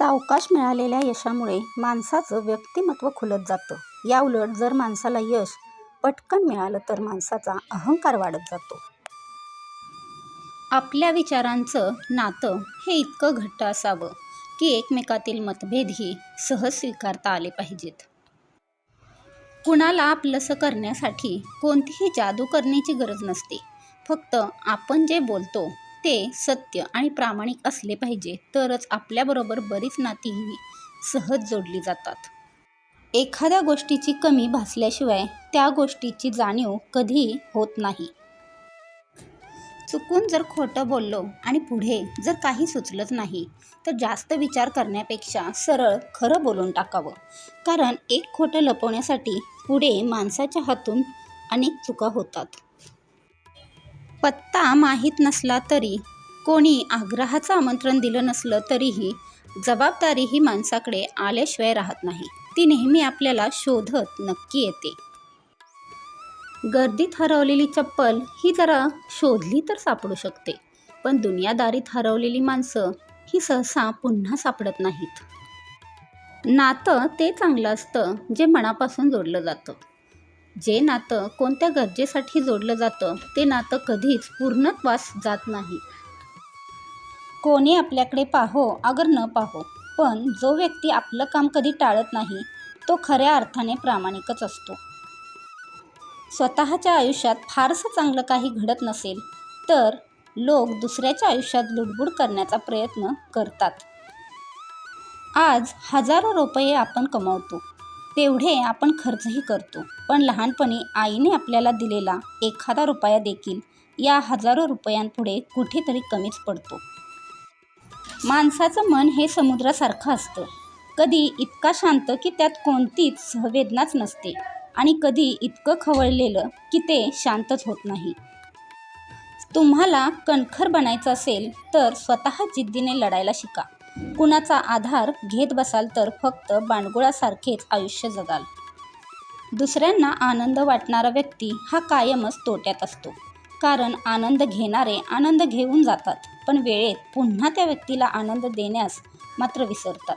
सावकाश मिळालेल्या यशामुळे माणसाचं व्यक्तिमत्व खुलत जातं. याउलट जर माणसाला यश पटकन मिळालं तर माणसाचा अहंकार वाढत जातो. आपल्या विचारांचं नातं हे इतकं घट्ट असावं की एकमेकातील मतभेदही सहज स्वीकारता आले पाहिजेत. कुणाला आपलंसं करण्यासाठी कोणतीही जादू करण्याची गरज नसते. फक्त आपण जे बोलतो ते सत्य आणि प्रामाणिक असले पाहिजे तरच आपल्याबरोबर बरीच नातीही सहज जोडली जातात. एखाद्या गोष्टीची कमी भासल्याशिवाय त्या गोष्टीची जाणीव कधीही होत नाही. चुकून जर खोटं बोललो आणि पुढे जर काही सुचलंच नाही तर जास्त विचार करण्यापेक्षा सरळ खरं बोलून टाकावं. कारण एक खोटं लपवण्यासाठी पुढे माणसाच्या हातून अनेक चुका होतात. पत्ता माहीत नसला तरी कोणी आग्रहाचं आमंत्रण दिलं नसलं तरीही जबाबदारी ही माणसाकडे आल्याशिवाय राहत नाही. ती नेहमी आपल्याला शोधत नक्की येते. गर्दीत हरवलेली चप्पल ही जरा शोधली तर सापडू शकते पण दुनियादारीत हरवलेली माणसं ही सहसा पुन्हा सापडत नाहीत. नातं ते चांगलं असतं जे मनापासून जोडलं जातं. जे नातं कोणत्या गरजेसाठी जोडलं जातं ते नातं कधीच पूर्णत्वास जात नाही. कोणी आपल्याकडे पाहो अगर न पाहो पण जो व्यक्ती आपलं काम कधी टाळत नाही तो खऱ्या अर्थाने प्रामाणिकच असतो. स्वतःच्या आयुष्यात फारसं चांगलं काही घडत नसेल तर लोक दुसऱ्याच्या आयुष्यात लुडबुड करण्याचा प्रयत्न करतात. आज हजारो रुपये आपण कमावतो. तेवढे आपण खर्चही करतो. पण लहानपणी आईने आपल्याला दिलेला एखादा रुपया देखील या हजारो रुपयांपुढे कुठेतरी कमीच पडतो. माणसाचं मन हे समुद्रासारखं असतं. कधी इतका शांत की त्यात कोणतीच सहवेदनाच नसते आणि कधी इतकं खवळलेलं की ते शांतच होत नाही. तुम्हाला कणखर बनायचं असेल तर स्वतः जिद्दीने लढायला शिका. कुणाचा आधार घेत बसाल तर फक्त बांडगुळासारखेच आयुष्य जगाल. दुसऱ्यांना आनंद वाटणारा व्यक्ती हा कायमच तोट्यात असतो. कारण आनंद घेणारे आनंद घेऊन जातात पण वेळेत पुन्हा त्या व्यक्तीला आनंद देण्यास मात्र विसरतात.